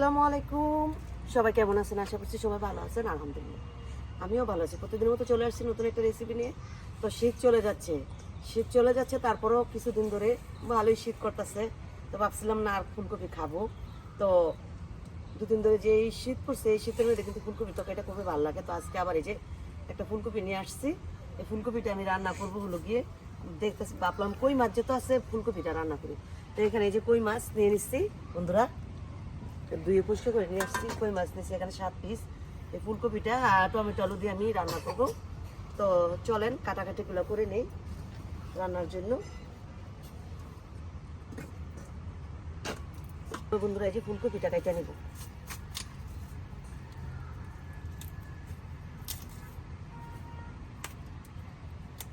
আসসালামু আলাইকুম সবাই কেমন আছেন? আশা করছি সবাই ভালো আছেন, আলহামদুলিল্লাহ। আমিও ভালো আছি। প্রতিদিনের মতো চলে আসছি নতুন একটা রেসিপি নিয়ে। তো শীত চলে যাচ্ছে। শীত চলে যাচ্ছে, তারপরেও কিছুদিন ধরে ভালোই শীত করতেছে। তো ভাবছিলাম না আর ফুলকপি খাব। তো দুদিন ধরে যে এই শীত পড়ছে, এই শীতের মধ্যে কিন্তু ফুলকপি তরকারিটা খুবই ভালো লাগে। তো আজকে আবার এই যে একটা ফুলকপি নিয়ে আসছি। এই ফুলকপিটা আমি রান্না করব হলো গিয়ে। দেখতেছি, ভাবলাম কই মাছ যেহেতু আছে, ফুলকপিটা রান্না করি। তো এখানে এই যে কই মাছ নিয়ে নিচ্ছি, বন্ধুরা। দুই পরিষ্কার করে নিয়ে আসছি, কই মাছ নিয়েছি? এখানে সাত পিস এই ফুলকপিটা আর টমেটো আলু দিয়ে আমি রান্না করব। তো চলেন কাটাকাটিগুলো করে নেই রান্নার জন্য। বন্ধুরা, এই যে ফুলকপিটা কাইটা নেব।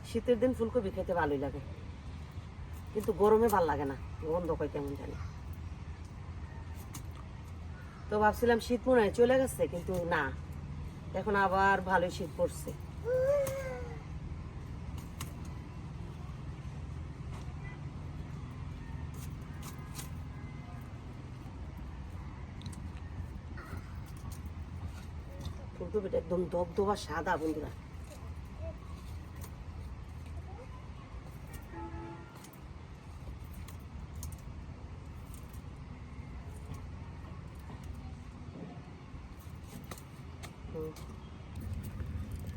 শীতের দিন ফুলকপি খেতে ভালোই লাগে, কিন্তু গরমে ভালো লাগে না, গন্ধ কয় কেমন জানি। তো ভাবছিলাম শীত মনে হয় চলে গেছে, কিন্তু না। এখন আবার ভালোই শীত পড়ছে। একদম দবদবা সাদা, বন্ধুরা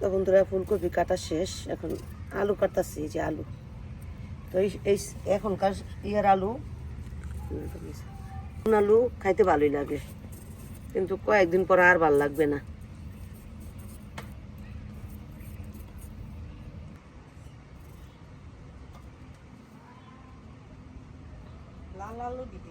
তো বন্ধুরা, ফুলকপি কাটা শেষ। এখন আলু কাটতেছি যে আলু। তো এই এখনকার ইয়ার আলু আলু খাইতে ভালোই লাগে। কিন্তু কয়েকদিন পর আর ভালো লাগবে না। লাল আলু দিয়ে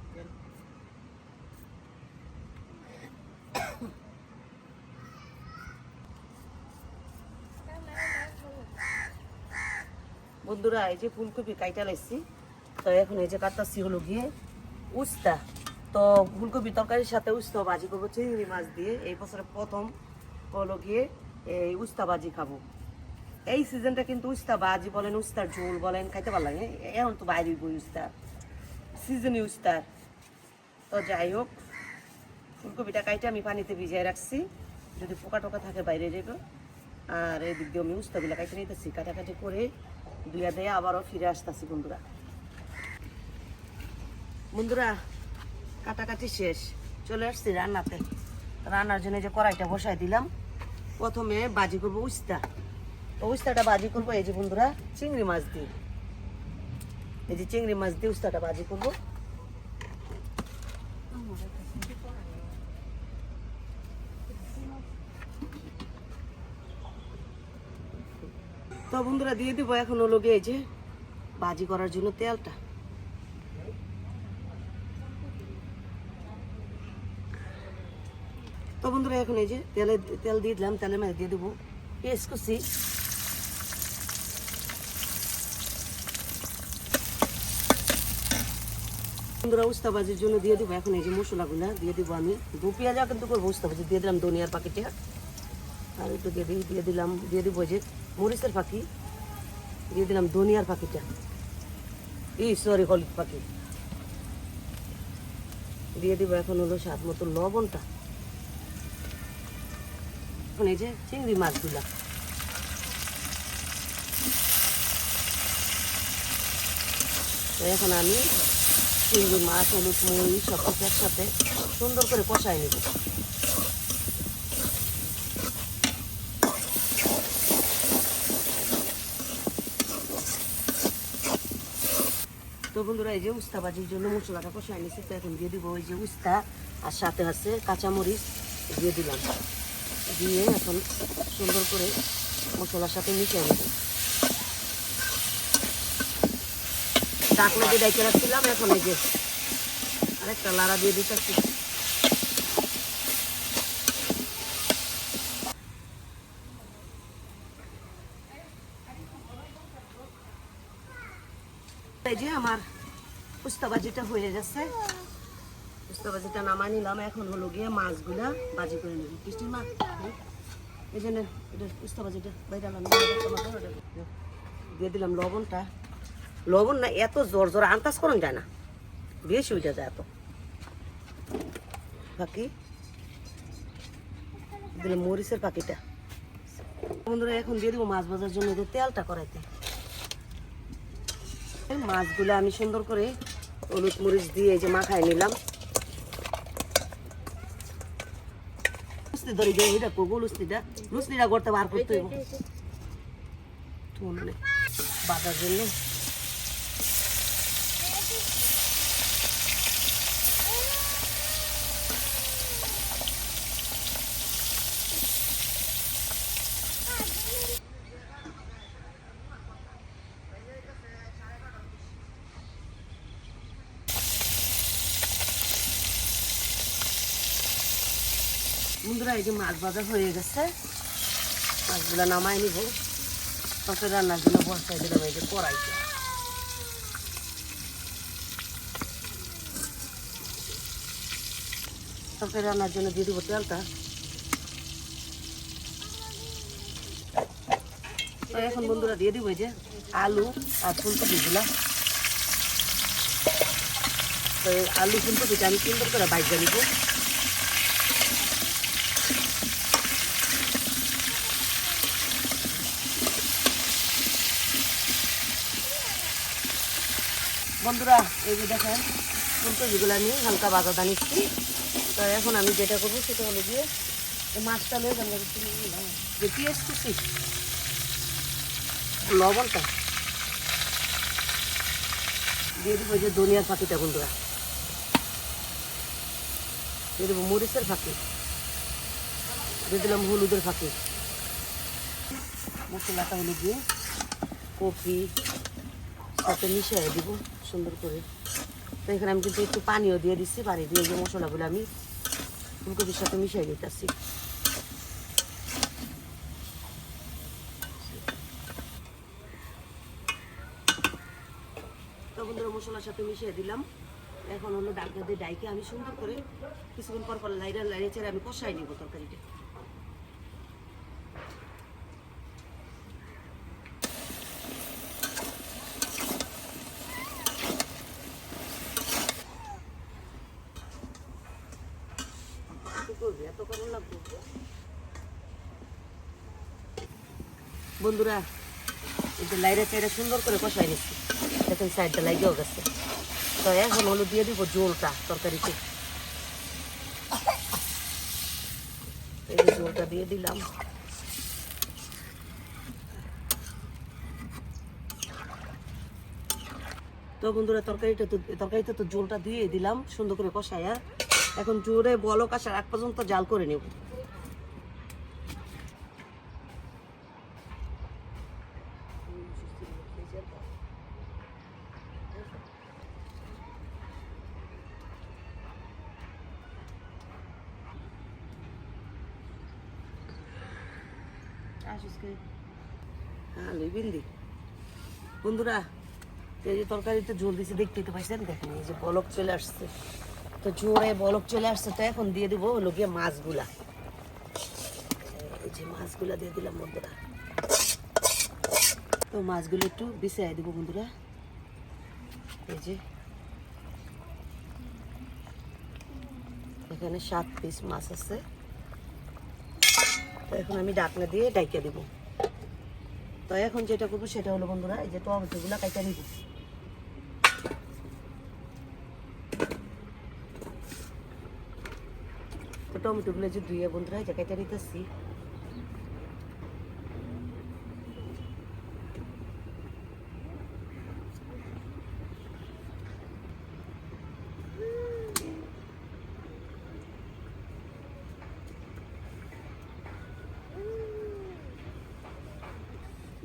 বন্ধুরা, এই যে ফুলকপি কাইটা লাইছি, তো এখন এই যে কাটতাছি হলো গিয়ে উস্তা। তো ফুলকপি তরকারির সাথে উস্তা ভাজি করব, চিংড়ি মাছ দিয়ে। এই বছরে প্রথম হলো গিয়ে এই উস্তা ভাজি খাব। এই সিজনটা কিন্তু উস্তা ভাজি বলেন, উস্তার ঝোল বলেন, খাইতে লাগে এখন তো বাইরে বই উস্তা সিজনে উস্তার তো যাই হোক, ফুলকপিটা কাইটে আমি পানিতে ভিজিয়ে রাখছি। যদি পোকা টোকা থাকে বাইরে যাবে আর এদিক দিয়ে আমি উস্তাগুলো কাইটে নিতেছি, কাটাকাটি করে দুইয়া দিয়ে আবারও ফিরে আসতেছি বন্ধুরা। বন্ধুরা, কাটাকাটি শেষ। চলে আসছি রান্নাতে। রান্নার জন্য যে কড়াইটা বসাই দিলাম। প্রথমে বাজি করব উস্তা। তো উস্তাটা বাজি করব এই যে বন্ধুরা, চিংড়ি মাছ দিয়ে। এই যে চিংড়ি মাছ দিয়ে উস্তাটা বাজি করব। তো বন্ধুরা দিয়ে দিব, এখন হলো গিয়ে যে বাজি করার জন্য তেলটা। তো বন্ধুরা, এখন এই যে তেলে তেল দিয়ে দিলাম, তেলে মধ্যে দিয়ে দেবো। পেস্ট করছি। বন্ধুরা, উস্তা ভাজির জন্য দিয়ে দিব, এখন এই যে মশলাগুলো দিয়ে দিব আমি। দু পেঁয়াজা কিন্তু করব, উস্তা ভাজি দিয়ে দিলাম ধনিয়ার পাখিটা আর একটু দিয়ে দিয়ে দিলাম, দিয়ে দিব যে মরিচের পাখি, দিয়ে দিলাম ধনিয়ার পাখিটা। এই সরি হলুদ পাখি। দিয়ে দিব এখন হলো স্বাদ মতো লবণটা। এই যে চিংড়ি মাছগুলা এখন আমি চিংড়ি, মাছ, হলুদ, মরিচ সব কিছু একসাথে সুন্দর করে কষাই নেব। তো বন্ধুরা, এই যে উস্তা ভাজির জন্য মশলাটা কষাই নিয়েছি তো এখন দিয়ে দিবো ওই যে উস্তা, আর সাথে আছে কাঁচামরিচ দিয়ে দিলাম। দিয়ে এখন সুন্দর করে মশলার সাথে মিশিয়ে নেব। ডাকনা দিয়ে ডাইকে রাখছিলাম, এখন এই যে আরেকটা লাড়া দিয়ে দিতেছি। এই যে আমার উস্তা ভাজিটা হয়ে গেছে। উস্তা ভাজিটা নামাই নিলাম। এখন হলো গিয়ে মাছগুলা ভাজি করে নেব। কৃষ্টির মা এই জন্য এটা উস্তা ভাজিটা বাইরে দিয়ে দিলাম। লবণটা। লবণ না, এত জোর জোর আন্দাজ করুন যায় না। বেশি উঠে যায় এত। ফাঁকি দিলে মরিচের পাখিটা বন্ধুরা, এখন দিয়ে দিব মাছ ভাজার জন্য। তেলটা করাইতে। মাছগুলো আমি সুন্দর করে হলুদ মরিচ দিয়ে এই যে মাখায় নিলাম। লুচি ধরে গিয়ে লুচিটা লুচনিটা। করতে বার হইব। তুললে জন্য। বন্ধুরা, এই যে মাছ ভাজা হয়ে গেছে। মাছগুলো নামাই নিব। তখন রান্নার জন্য বসাই দিলাম এই যে কড়াইতে। তরকারি রান্নার জন্য দিয়ে দিব তেলটা। তো এখন বন্ধুরা দিয়ে দিব যে আলু আর ফুলকপিগুলা। তো আলু ফুলকপিটা আমি সুন্দর করে বাইক দিব বন্ধুরা, এই যে দেখেন, ফুলকপিগুলো আমি হালকা বাজাদা নিচ্ছি। তো এখন আমি যেটা করব সেটা হলো গিয়ে মাছটা লয়ে যাব যে পেঁয়াজ কুচি, লবণটা দিয়ে দেবো যে ধনিয়ার পাখিটা বন্ধুরা। দিয়ে দেবো মরিচের ফাঁকি দিয়ে দিলাম হলুদের ফাঁকি মশলাটা হলো গিয়ে কপি সাথে মিশিয়ে দিব। সুন্দর করে। তো এখানে আমি কিন্তু একটু পানিও দিয়ে দিচ্ছি পানি দিয়ে যে মশলাগুলো আমি ফুলকপির সাথে মিশিয়ে দিতেছি। মশলার সাথে মিশিয়ে দিলাম। এখন হলো দিয়ে ডাইকে আমি সুন্দর করে কিছুক্ষণ পর পর লাইরা লাইরে চেড়ে আমি কষাই নিব তরকারিটা। করবি। বন্ধুরা সুন্দর করে কষাই নিচ্ছি। সাইডটা লাগিয়েও গেছে। তো এখন হলো দিয়ে দিব জোলটা তরকারিতে। এই জোলটা দিয়ে দিলাম। তো বন্ধুরা, তরকারিটা তো তরকারিতে তো জোলটা দিয়ে দিলাম, সুন্দর করে কষায়া। এখন জোরে বলক আসার আগ পর্যন্ত জাল করে নেব। হ্যাঁ বন্ধুরা, এই যে তরকারিতে ঝোল দিছে দেখতে পাইছেন? দেখেন এই যে বলক চলে আসছে। তো জোরে বলক চলে আসছে তো এখন দিয়ে দিব হলো গিয়ে মাছগুলা। যে মাছগুলা দিয়ে দিলাম বন্ধুরা। তো মাছগুলো একটু বিছিয়ে দিব বন্ধুরা। এই যে। এখানে সাত পিস মাছ আছে। তো এখন আমি ডাকনা দিয়ে ডাইকে দেব। তো এখন যেটা করব সেটা হলো বন্ধুরা, এই যে টমেটোগুলা কাইটা নিব টমেটোগুলো যে ধুয়ে বন্ধুরা এই কাইটা নিতেছি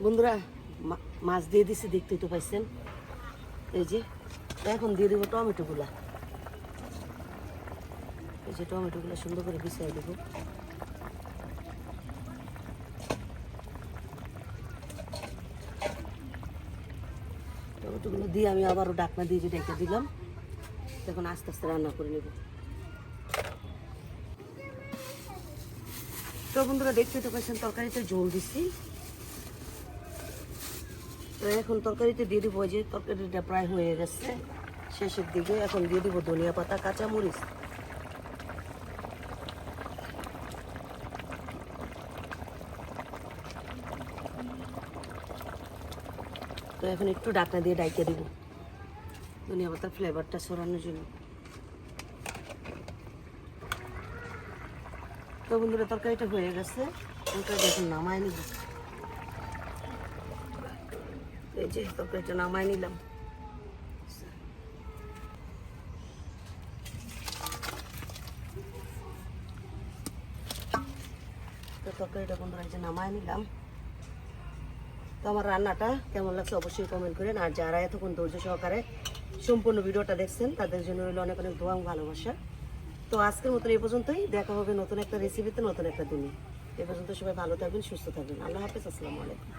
বন্ধুরা মাছ দিয়ে দিছি, দেখতেই তো পাইছেন। এই যে, এখন দিয়ে দেবো টমেটোগুলা। এই যে টমেটোগুলো সুন্দর করে বিছিয়ে দেবো। টমেটোগুলো দিয়ে আমি আবারও ডাকনা দিয়ে যে ডেকে দিলাম, এখন আস্তে আস্তে রান্না করে নেব। তো বন্ধুরা দেখতে তো পাচ্ছেন, তরকারিতে ঝোল দিচ্ছি। তো এখন তরকারিতে দিয়ে দিব যে তরকারিটা প্রায় হয়ে গেছে, শেষের দিকে এখন দিয়ে দিব ধনিয়া পাতা কাঁচা এখন একটু ডাকনা দিয়ে ডাইকে দিব। ধনিয়া পাতার ফ্লেভারটা সরানোর জন্য। তো বন্ধুরা, তরকারিটা হয়ে গেছে। তরকারিটা এখন নামায় নিব। এই যে তরকারিটা নামায় নিলাম। তরকারিটা বন্ধুরা, এই যে নামায় নিলাম। তো আমার রান্নাটা কেমন লাগছে অবশ্যই কমেন্ট করেন আর যারা এতক্ষণ ধৈর্য সহকারে সম্পূর্ণ ভিডিওটা দেখছেন, তাদের জন্য রইল অনেক অনেক ধোয়া ভালোবাসা। তো আজকের মতন এই পর্যন্তই, দেখা হবে নতুন একটা রেসিপিতে নতুন একটা দিনে। এ পর্যন্ত সবাই ভালো থাকবেন, সুস্থ থাকবেন। আল্লাহ হাফিজ, আসসালামু আলাইকুম।